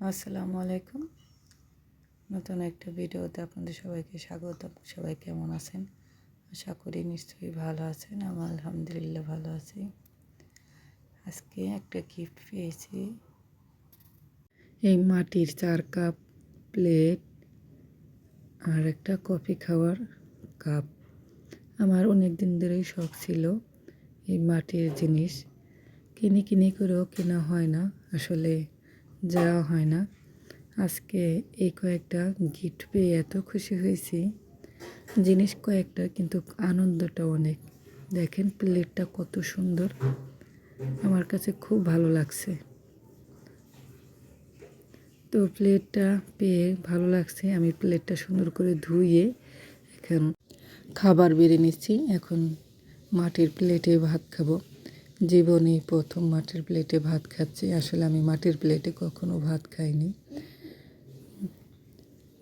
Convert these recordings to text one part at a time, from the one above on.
আসসালামু আলাইকুম। নতুন একটা ভিডিওতে আপনাদের সবাইকে স্বাগত সবাই কেমন আছেন? আশা করি নিশ্চয়ই ভালো আছেন। আমার আলহামদুলিল্লাহ ভালো আছি। আজকে একটা গিফট পেয়েছি। এই মাটির চার কাপ প্লেট আর একটা কফি খাওয়ার কাপ আমার অনেক দিন ধরেই শখ ছিল এই মাটির জিনিস। কিনে কিনে করেও কেনা হয় না। আসলে যাওয়া হয় না। আজকে এই কয়েকটা গিফট পেয়ে এত খুশি হয়েছি। জিনিস কয়েকটা কিন্তু আনন্দটা অনেক। দেখেন প্লেটটা কত সুন্দর। আমার কাছে খুব ভালো লাগছে। তো প্লেটটা পেয়ে ভালো লাগছে। আমি প্লেটটা সুন্দর করে ধুয়ে এখন খাবার বেড়ে নিচ্ছি। এখন মাটির প্লেটে ভাত খাব। জীবনে প্রথম মাটির প্লেটে ভাত খাচ্ছি। আসলে আমি মাটির প্লেটে কখনো ভাত খাইনি।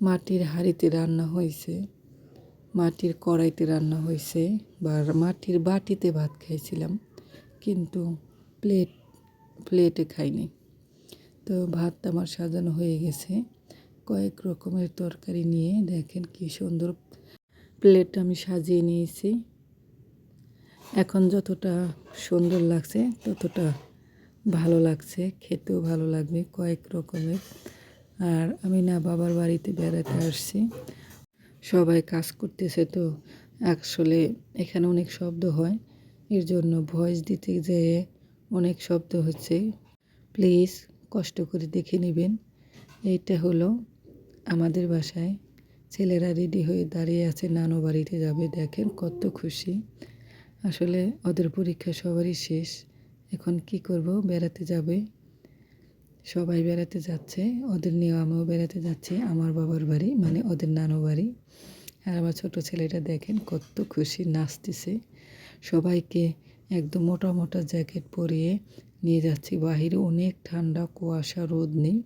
মাটির হাঁড়িতে রান্না হয়েছে মাটির কড়াইতে রান্না হয়েছে বা মাটির বাটিতে ভাত খাইছিলাম, কিন্তু প্লেট প্লেটে খাইনি। তো ভাতটা আমার সাজানো হয়ে গেছে। কয়েক রকমের তরকারি নিয়ে দেখেন কি সুন্দর প্লেট আমি সাজিয়ে নিয়েছি। এখন যতটা সুন্দর লাগছে, ততটা ভালো লাগছে, খেতেও ভালো লাগবে কয়েক রকমের। আর আমি না বাবার বাড়িতে বেড়াতে আসছি। সবাই কাজ করতেছে তো, আসলে এখানে অনেক শব্দ হয়। এর জন্য ভয়েস দিতে যেয়ে অনেক শব্দ হচ্ছে। প্লিজ কষ্ট করে দেখে নেবেন। এইটা হলো আমাদের বাসায়। ছেলেরা রেডি হয়ে দাঁড়িয়ে আছে, নানু বাড়িতে যাবে। দেখেন কত খুশি। আসলে ওদের পরীক্ষা সবারই শেষ। এখন কি করব? বেড়াতে যাবে। সবাই বেড়াতে যাচ্ছে। ওদের নিয়েও আমিও বেড়াতে যাচ্ছি। আমার বাবার বাড়ি মানে ওদের নানু বাড়ি। আর আমার ছোটো ছেলেটা দেখেন কত খুশি, নাচতেছে। সবাইকে একদম মোটা মোটা জ্যাকেট পরিয়ে নিয়ে যাচ্ছি। বাহিরে অনেক ঠান্ডা, কুয়াশা, রোদ নেই।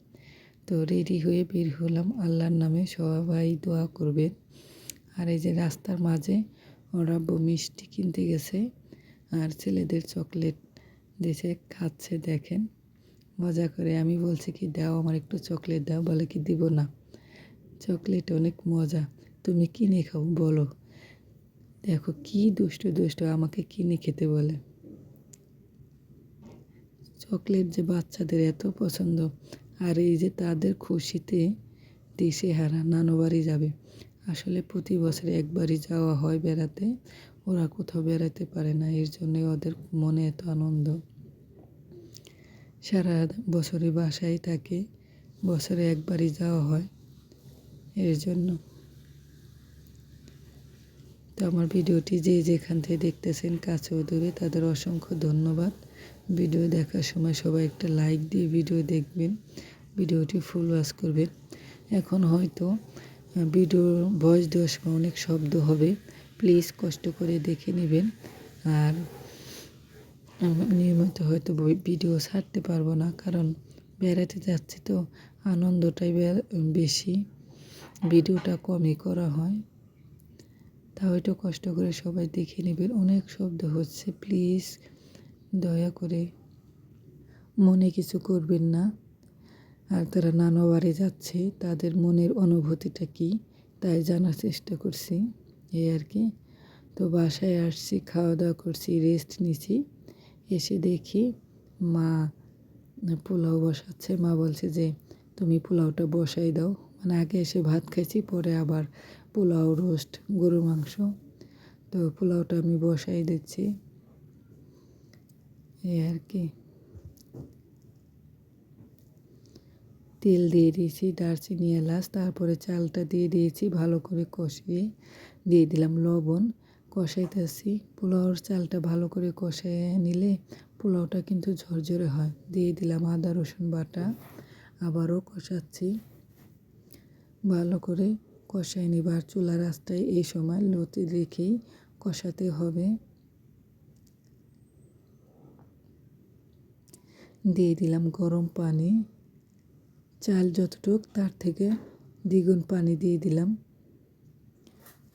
তো রেডি হয়ে বের হলাম। আল্লাহর নামে সবাই দোয়া করবেন। আর এই যে রাস্তার মাঝে ওরা মিষ্টি কিনতে গেছে আর ছেলেদের চকলেট দিয়েছে খাচ্ছে, দেখেন। মজা করে। আমি বলছি কি, দাও আমার একটু চকলেট দাও। বলে কি, দিব না। চকলেট অনেক মজা। তুমি কিনে খাও, বলো। দেখো কি দুষ্ট দুষ্ট আমাকে কিনে খেতে বলে। চকলেট যে বাচ্চাদের এত পছন্দ। আর এই যে তাদের খুশিতে দেশে হারা নানু যাবে। আসলে প্রতি বছরে একবারই যাওয়া হয় বেড়াতে। ওরা কোথাও বেড়াতে পারে না, এর জন্যে ওদের মনে এত আনন্দ। সারা বছরে বাসায় থাকে, বছরে একবারই যাওয়া হয়, এর জন্য। তো আমার ভিডিওটি যে যেখান থেকে দেখতেছেন কাছেও দূরে, তাদের অসংখ্য ধন্যবাদ। ভিডিও দেখার সময় সবাই একটা লাইক দিয়ে ভিডিও দেখবেন, ভিডিওটি ফুল ওয়াশ করবেন। এখন হয়তো ভিডিও, ভয়েস দেওয়ার সময় অনেক শব্দ হবে। প্লিজ কষ্ট করে দেখে নেবেন। আর নিয়মিত হয়তো ভিডিও ছাড়তে পারব না, কারণ বেড়াতে যাচ্ছি তো আনন্দটাই বেশি। ভিডিওটা কমই করা হয়। তাও একটু কষ্ট করে সবাই দেখে নেবেন। অনেক শব্দ হচ্ছে। প্লিজ দয়া করে মনে কিছু করবেন না। আর তারা নানা যাচ্ছে, তাদের মনের অনুভূতিটা কী, তাই জানার চেষ্টা করছি। এই আর কি। তো বাসায় আসছি খাওয়া দাওয়া করছি রেস্ট নিছি। এসে দেখি মা পোলাও বসাচ্ছে। মা বলছে যে, তুমি পোলাওটা বসাই দাও। মানে আগে এসে ভাত খাইছি, পরে আবার পোলাও রোস্ট গরু মাংস। তো পোলাওটা আমি বসাই দিচ্ছি। এই আর কি। তেল দিয়ে দিয়েছি দারচিনি, এলাচ, তারপরে চালটা দিয়ে দিয়েছি, ভালো করে কষিয়ে দিয়ে দিলাম লবণ। কষাইতেছি, পোলাওর চালটা ভালো করে কষাইয়ে নিলে পোলাওটা কিন্তু ঝরঝরে হয়। দিয়ে দিলাম আদা, রসুন বাটা, আবারও কষাচ্ছি। ভালো করে কষাই নিবার চুলা রাস্তায় এই সময় লতি রেখেই কষাতে হবে। দিয়ে দিলাম গরম পানি। চাল যতটুক, তার থেকে দ্বিগুণ পানি দিয়ে দিলাম।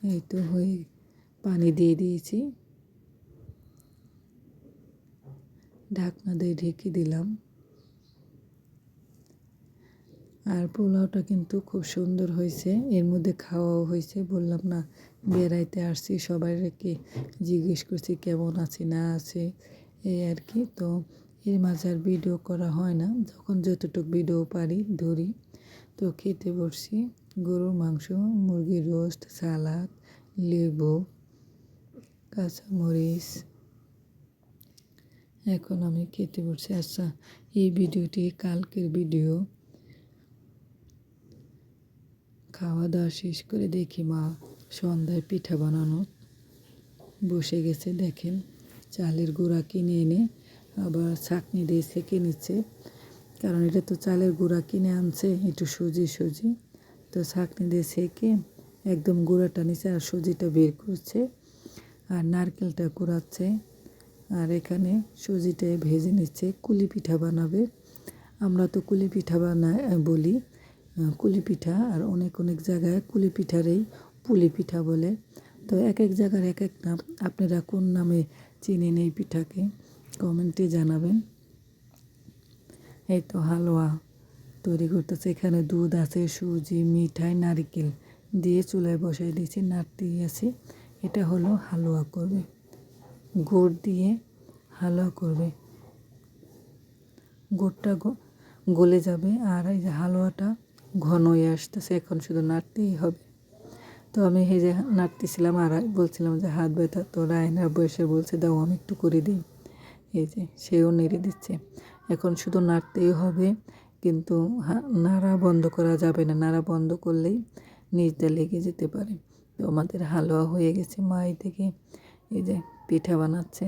এই তো হয়ে পানি দিয়ে দিয়েছি। ঢাকনা দিয়ে ঢেকে দিলাম। আর পোলাওটা কিন্তু খুব সুন্দর হয়েছে। এর মধ্যে খাওয়াও হয়েছে। বললাম, না, বেড়াইতে আসছি। সবাই রেখে জিজ্ঞেস করছি কেমন আছে, না আছে। এই আর কি। তো এর মাঝে আর ভিডিও করা হয় না। যখন যতটুকু ভিডিও পারি, ধরি। তো খেতে বসছি গরুর মাংস, মুরগির রোস্ট, সালাদ, লেবু, কাঁচামরিচ। এখন আমি খেতে বসছি। আচ্ছা এই ভিডিওটি কালকের ভিডিও। খাওয়া দাওয়া শেষ করে দেখি মা সন্ধ্যায় পিঠা বানানো। বসে গেছে, দেখেন। চালের গুঁড়া কিনে এনে আবার ছাকনি দিয়ে সেঁকে নিচ্ছে। কারণ এটা তো চালের গুঁড়া কিনে আনছে, একটু সুজি সুজি। তো ছাকনি দিয়ে সেঁকে একদম গুঁড়াটা নিচ্ছে আর সুজিটা বের করছে আর নারকেলটা কুড়াচ্ছে। আর এখানে সুজিটা ভেজে নিচ্ছে, কুলি পিঠা বানাবে। আমরা তো কুলি পিঠা বানাই বলি কুলি পিঠা আর অনেক অনেক জায়গায় কুলি পিঠারেই পুলি পিঠা বলে। তো এক এক জায়গার এক এক নাম, আপনারা কোন নামে চিনেন এই পিঠাকে? কমেন্টে জানাবেন। এই তো হালুয়া তৈরি করতেছে। এখানে দুধ আছে, সুজি, মিঠাই, নারিকেল দিয়ে চুলায় বসাই দিয়েছি। নাড়তেই আছে, এটা হলো হালুয়া করবে। গুড় দিয়ে হালুয়া করবে। গুড়টা গলে যাবে আর এই যে হালুয়াটা ঘন হয়ে আসতেছে। এখন শুধু নাড়তেই হবে। তো আমি এই যে নাড়তেছিলাম আর বলছিলাম যে হাত ব্যথা, তো রায়না বসে বলছে, দাও, আমি একটু করে দিই। এই সেও নেড়ে দিচ্ছে। এখন শুধু নাড়তেই হবে, কিন্তু নাড়া বন্ধ করা যাবে না। নাড়া বন্ধ করলেই নিচটা লেগে যেতে পারে। তো আমাদের হালুয়া হয়ে গেছে মাই থেকে। এই যে পিঠা বানাচ্ছে।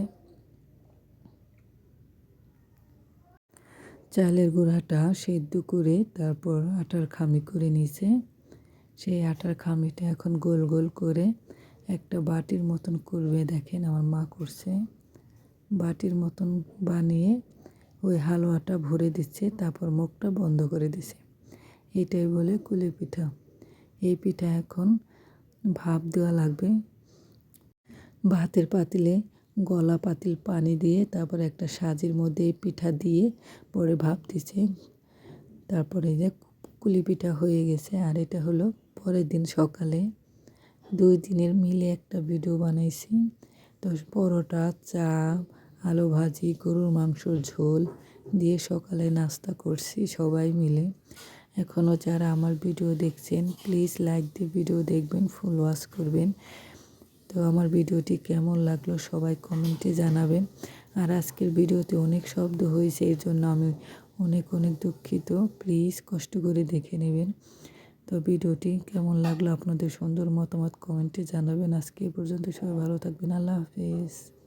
চালের গুঁড়াটা সেদ্ধ করে তারপর আটার খামি করে নিয়েছে সেই আটার খামিটা এখন গোল গোল করে একটা বাটির মতন করবে। দেখেন আমার মা করছে। বাটির মতন বানিয়ে ওই হালুয়াটা ভরে দিচ্ছে, তারপর মুখটা বন্ধ করে দিছে। এটাই বলে কুলি পিঠা। এই পিঠা এখন ভাপ দেওয়া লাগবে। ভাতের পাতিলে গলা পাতিল পানি দিয়ে তারপর একটা সাজির মধ্যে পিঠা দিয়ে পরে ভাপ দিছে। তারপরে যে কুলি পিঠা হয়ে গেছে, আর এটা হলো পরের দিন সকালে দুই দিনের মিলে একটা ভিডিও বানাইছি। তো পরোটা, চা আলু ভাজি, গরুর মাংসর ঝোল দিয়ে সকালে নাস্তা করছি সবাই মিলে। এখনও যারা আমার ভিডিও দেখছেন প্লিজ লাইক দিয়ে ভিডিও দেখবেন ফুল ওয়াশ করবেন। তো আমার ভিডিওটি কেমন লাগল সবাই কমেন্টে জানাবেন। আর আজকের ভিডিওতে অনেক শব্দ হয়েছে, এর জন্য আমি অনেক অনেক দুঃখিত। প্লিজ কষ্ট করে দেখে নেবেন। তো ভিডিওটি কেমন লাগল আপনাদের সুন্দর মতামত কমেন্টে জানাবেন। আজকে পর্যন্ত সবাই ভালো থাকবেন। আল্লাহ হাফিজ।